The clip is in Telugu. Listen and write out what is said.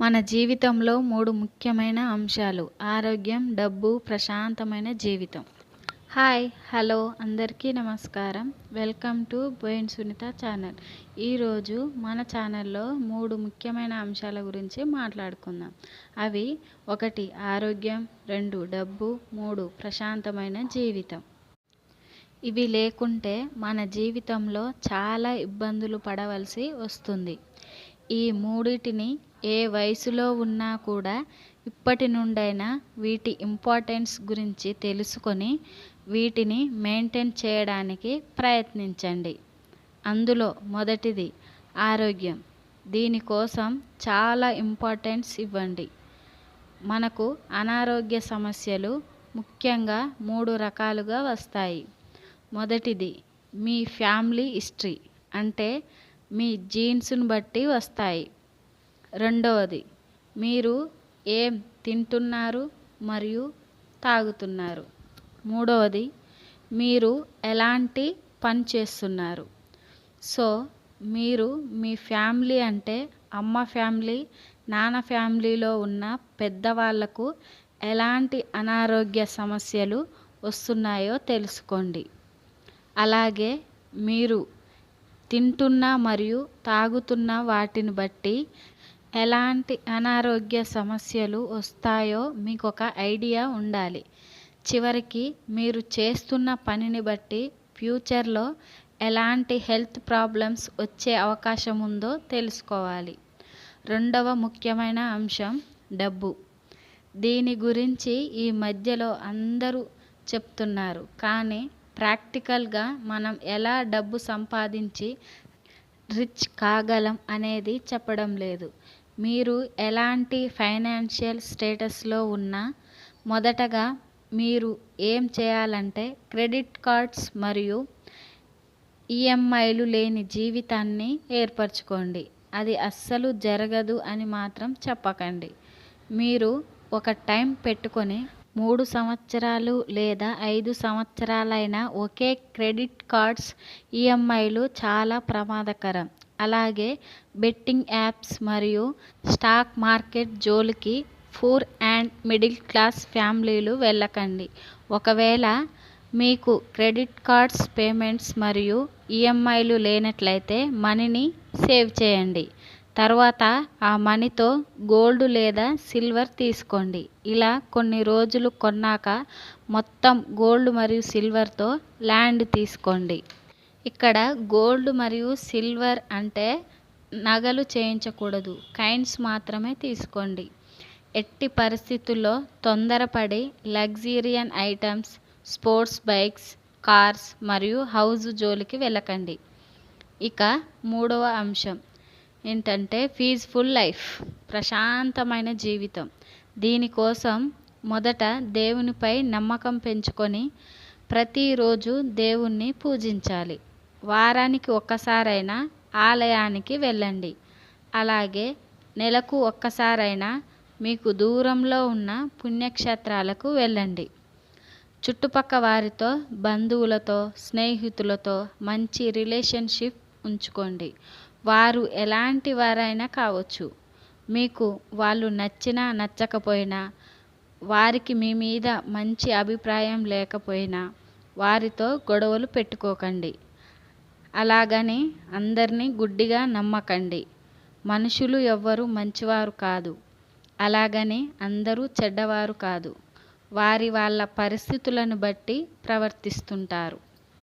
మన జీవితంలో మూడు ముఖ్యమైన అంశాలు. ఆరోగ్యం డబ్బు ప్రశాంతమైన జీవితం. హాయ్ హలో అందరికీ నమస్కారం. Welcome to Boyin Sunitha channel. ఈరోజు మన ఛానల్లో మూడు ముఖ్యమైన అంశాల గురించి మాట్లాడుకుందాం. అవి ఒకటి ఆరోగ్యం రెండు డబ్బు మూడు ప్రశాంతమైన జీవితం. ఇవి లేకుంటే మన జీవితంలో చాలా ఇబ్బందులు పడవలసి వస్తుంది. ఈ మూడిటిని ఏ వయసులో ఉన్నా కూడా ఇప్పటి నుండైనా వీటి ఇంపార్టెన్స్ గురించి తెలుసుకొని వీటిని మెయింటైన్ చేయడానికి ప్రయత్నించండి. అందులో మొదటిది ఆరోగ్యం. దీనికోసం చాలా ఇంపార్టెన్స్ ఇవ్వండి. మనకు అనారోగ్య సమస్యలు ముఖ్యంగా మూడు రకాలుగా వస్తాయి. మొదటిది మీ ఫ్యామిలీ హిస్టరీ అంటే మీ జీన్స్ను బట్టి వస్తాయి. రెండవది మీరు ఏం తింటున్నారు మరియు తాగుతున్నారు? మూడవది మీరు ఎలాంటి పని చేస్తున్నారు? సో మీరు మీ ఫ్యామిలీ అంటే అమ్మ ఫ్యామిలీ నాన్న ఫ్యామిలీలో ఉన్న పెద్దవాళ్ళకు ఎలాంటి అనారోగ్య సమస్యలు వస్తున్నాయో తెలుసుకోండి. అలాగే మీరు తింటున్న మరియు తాగుతున్న వాటిని బట్టి ఎలాంటి అనారోగ్య సమస్యలు వస్తాయో మీకు ఒక ఐడియా ఉండాలి. చివరికి మీరు చేస్తున్న పనిని బట్టి ఫ్యూచర్లో ఎలాంటి హెల్త్ ప్రాబ్లమ్స్ వచ్చే అవకాశం ఉందో తెలుసుకోవాలి. రెండవ ముఖ్యమైన అంశం డబ్బు. దీని గురించి ఈ మధ్యలో అందరూ చెప్తున్నారు. కానీ ప్రాక్టికల్గా మనం ఎలా డబ్బు సంపాదించి రిచ్ కాగలం అనేది చెప్పడం లేదు. మీరు ఎలాంటి ఫైనాన్షియల్ స్టేటస్లో ఉన్నా మొదటగా మీరు ఏం చేయాలంటే క్రెడిట్ కార్డ్స్ మరియు ఈఎంఐలు లేని జీవితాన్ని ఏర్పరచుకోండి. అది అస్సలు జరగదు అని మాత్రం చెప్పకండి. మీరు ఒక టైం పెట్టుకొని మూడు సంవత్సరాలు లేదా ఐదు సంవత్సరాలైనా ఒకే క్రెడిట్ కార్డ్స్ ఈఎంఐలు చాలా ప్రమాదకరం. అలాగే బెట్టింగ్ యాప్స్ మరియు స్టాక్ మార్కెట్ జోలికి పూర్ అండ్ మిడిల్ క్లాస్ ఫ్యామిలీలు వెళ్ళకండి. ఒకవేళ మీకు క్రెడిట్ కార్డ్స్ పేమెంట్స్ మరియు ఈఎంఐలు లేనట్లయితే మనీని సేవ్ చేయండి. తర్వాత ఆ మనీతో గోల్డ్ లేదా సిల్వర్ తీసుకోండి. ఇలా కొన్ని రోజులు కొన్నాక మొత్తం గోల్డ్ మరియు సిల్వర్తో ల్యాండ్ తీసుకోండి. ఇక్కడ గోల్డ్ మరియు సిల్వర్ అంటే నగలు చేయించకూడదు. కాయిన్స్ మాత్రమే తీసుకోండి. ఎట్టి పరిస్థితుల్లో తొందరపడి luxurious items sports bikes cars మరియు హౌస్ జోలికి వెళ్ళకండి. ఇక మూడవ అంశం. ఏంటంటే పీస్ఫుల్ లైఫ్ ప్రశాంతమైన జీవితం. దీనికోసం మొదట దేవునిపై నమ్మకం పెంచుకొని ప్రతిరోజు దేవుణ్ణి పూజించాలి. వారానికి ఒక్కసారైనా ఆలయానికి వెళ్ళండి. అలాగే నెలకు ఒక్కసారైనా మీకు దూరంలో ఉన్న పుణ్యక్షేత్రాలకు వెళ్ళండి. చుట్టుపక్క వారితో బంధువులతో స్నేహితులతో మంచి రిలేషన్షిప్ ఉంచుకోండి. వారు ఎలాంటి వారైనా కావచ్చు. మీకు వాళ్ళు నచ్చినా నచ్చకపోయినా వారికి మీ మీద మంచి అభిప్రాయం లేకపోయినా వారితో గొడవలు పెట్టుకోకండి. అలాగని అందరినీ గుడ్డిగా నమ్మకండి. మనుషులు ఎవ్వరు మంచివారు కాదు. అలాగని అందరూ చెడ్డవారు కాదు. వారి వాళ్ళ పరిస్థితులను బట్టి ప్రవర్తిస్తుంటారు.